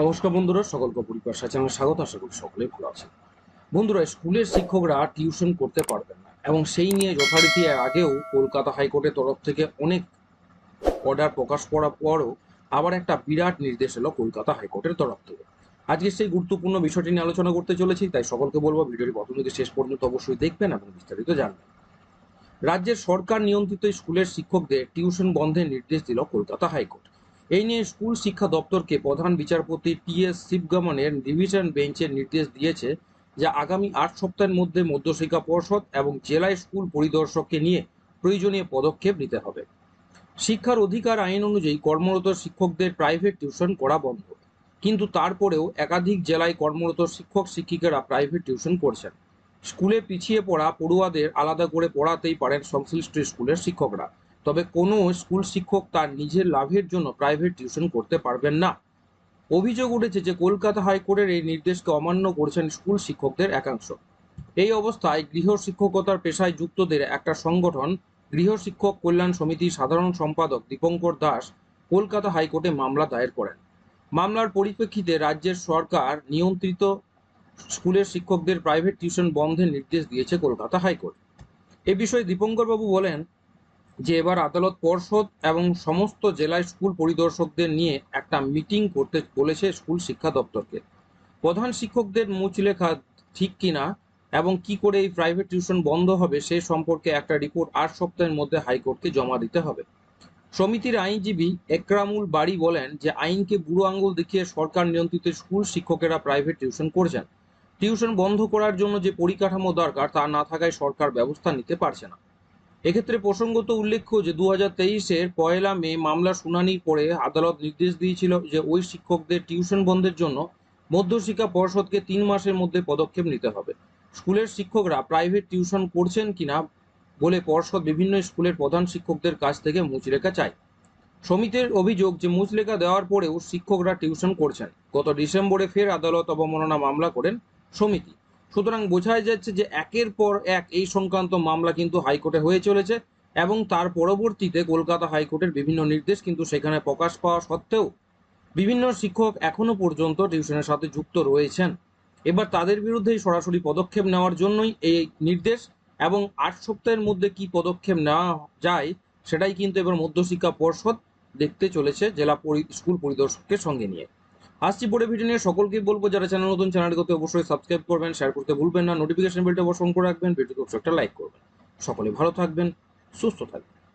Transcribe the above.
নমস্কার বন্ধুরা, সকলকে পরিবার সাথে আমার স্বাগত, আশা করি সকলেই ভালো আছেন। বন্ধুরা, স্কুলের শিক্ষকরা টিউশন করতে পারবেন না এবং সেই নিয়ে যথারীতি আগেও কলকাতা হাইকোর্টের তরফ থেকে অনেক অর্ডার প্রকাশ করার পরও আবার একটা বিরাট নির্দেশ এলো কলকাতা হাইকোর্টের তরফ থেকে। আজকে সেই গুরুত্বপূর্ণ বিষয়টি নিয়ে আলোচনা করতে চলেছি, তাই সকলকে বলব ভিডিওটি প্রথম থেকে শেষ পর্যন্ত অবশ্যই দেখবেন এবং বিস্তারিত জানবেন। রাজ্যের সরকার নিয়ন্ত্রিত স্কুলের শিক্ষকদের টিউশন বন্ধের নির্দেশ দিল কলকাতা হাইকোর্ট। এই নিয়ে স্কুল শিক্ষা দপ্তরকে প্রধান বিচারপতি টি এস শিবগমনের ডিভিশন বেঞ্চের নির্দেশ দিয়েছে যে আগামী আট সপ্তাহের মধ্যে মধ্যশিক্ষা পর্ষদ এবং জেলায় স্কুল পরিদর্শককে নিয়ে প্রয়োজনীয় পদক্ষেপ নিতে হবে। শিক্ষার অধিকার আইন অনুযায়ী কর্মরত শিক্ষকদের প্রাইভেট টিউশন করা বন্ধ। কিন্তু তারপরেও একাধিক জেলায় কর্মরত শিক্ষক শিক্ষিকারা প্রাইভেট টিউশন করছেন। স্কুলে পিছিয়ে পড়া পড়ুয়াদের আলাদা করে পড়াতেই পারেন সংশ্লিষ্ট স্কুলের শিক্ষকরা। তবে কোনো স্কুল শিক্ষক তার নিজের লাভের জন্য প্রাইভেট টিউশন করতে পারবেন না। অভিযোগ উঠেছে যে কলকাতা হাইকোর্টের এই নির্দেশকে অমান্য করেছেন স্কুল শিক্ষকদের একাংশ। এই অবস্থায় গৃহ শিক্ষকতার পেশায় যুক্তদের একটা সংগঠন, গৃহ শিক্ষক কল্যাণ সমিতির সাধারণ সম্পাদক দীপঙ্কর দাস, কলকাতা হাইকোর্টে মামলা দায়ের করেন। মামলার পরিপ্রেক্ষিতে রাজ্যের সরকার নিয়ন্ত্রিত স্কুলের শিক্ষকদের প্রাইভেট টিউশন বন্ধের নির্দেশ দিয়েছে কলকাতা হাইকোর্ট। এ বিষয়ে দীপঙ্কর বাবু বলেন যে এবার আদালত পর্ষদ এবং সমস্ত জেলায় স্কুল পরিদর্শকদের নিয়ে একটা মিটিং করতে বলেছে স্কুল শিক্ষা দপ্তরকে। প্রধান শিক্ষকদের মুচলেখা ঠিক কিনা এবং কি করে এই প্রাইভেট টিউশন বন্ধ হবে সে সম্পর্কে একটা রিপোর্ট আট সপ্তাহের মধ্যে হাইকোর্টকে জমা দিতে হবে। সমিতির আইনজীবী একরামুল বাড়ি বলেন যে আইনকে বুড়ো আঙ্গুল দেখিয়ে সরকার নিয়ন্ত্রিত স্কুল শিক্ষকেরা প্রাইভেট টিউশন করছেন। টিউশন বন্ধ করার জন্য যে পরিকাঠামো দরকার তা না থাকায় সরকার ব্যবস্থা নিতে পারছে না। এক্ষেত্রে প্রসঙ্গত উল্লেখ্য যে দু হাজার তেইশের পয়লা মে মামলা শুনানির পরে আদালত নির্দেশ দিয়েছিল যে ওই শিক্ষকদের টিউশন বন্ধের জন্য মধ্যশিক্ষা পর্ষদকে তিন মাসের মধ্যে পদক্ষেপ নিতে হবে। স্কুলের শিক্ষকরা প্রাইভেট টিউশন করছেন কিনা বলে পর্ষদ বিভিন্ন স্কুলের প্রধান শিক্ষকদের কাছ থেকে মুচলেখা চায়। সমিতির অভিযোগ যে মুচলেখা দেওয়ার পরেও শিক্ষকরা টিউশন করছেন। গত ডিসেম্বরে ফের আদালত অবমাননা মামলা করেন সমিতি সুতরাং বোঝাই যাচ্ছে যে একের পর এক এই সংক্রান্ত মামলা কিন্তু হাইকোর্টে হয়ে চলেছে এবং তার পরবর্তীতে কলকাতা হাইকোর্টের বিভিন্ন নির্দেশ কিন্তু সেখানে প্রকাশ পাওয়া সত্ত্বেও বিভিন্ন শিক্ষক এখনও পর্যন্ত টিউশনের সাথে যুক্ত রয়েছেন। এবার তাদের বিরুদ্ধেই সরাসরি পদক্ষেপ নেওয়ার জন্যই এই নির্দেশ এবং আট সপ্তাহের মধ্যে কি পদক্ষেপ নেওয়া যায় সেটাই কিন্তু এবার মধ্যশিক্ষা পর্ষদ দেখতে চলেছে জেলা স্কুল পরিদর্শকের সঙ্গে নিয়ে। আসছি পরে ভিডিও নিয়ে। সকলকেই বলব, যারা চ্যানেল নতুন চ্যানেলটিকে অবশ্যই সাবস্ক্রাইব করবেন শেয়ার করতে ভুলবেন না। নোটিফিকেশন বেলটা অবশ্যই করে রাখবেন। ভিডিওকে অবশ্যই একটা লাইক করবেন। সকলে ভালো থাকবেন, সুস্থ থাকবেন।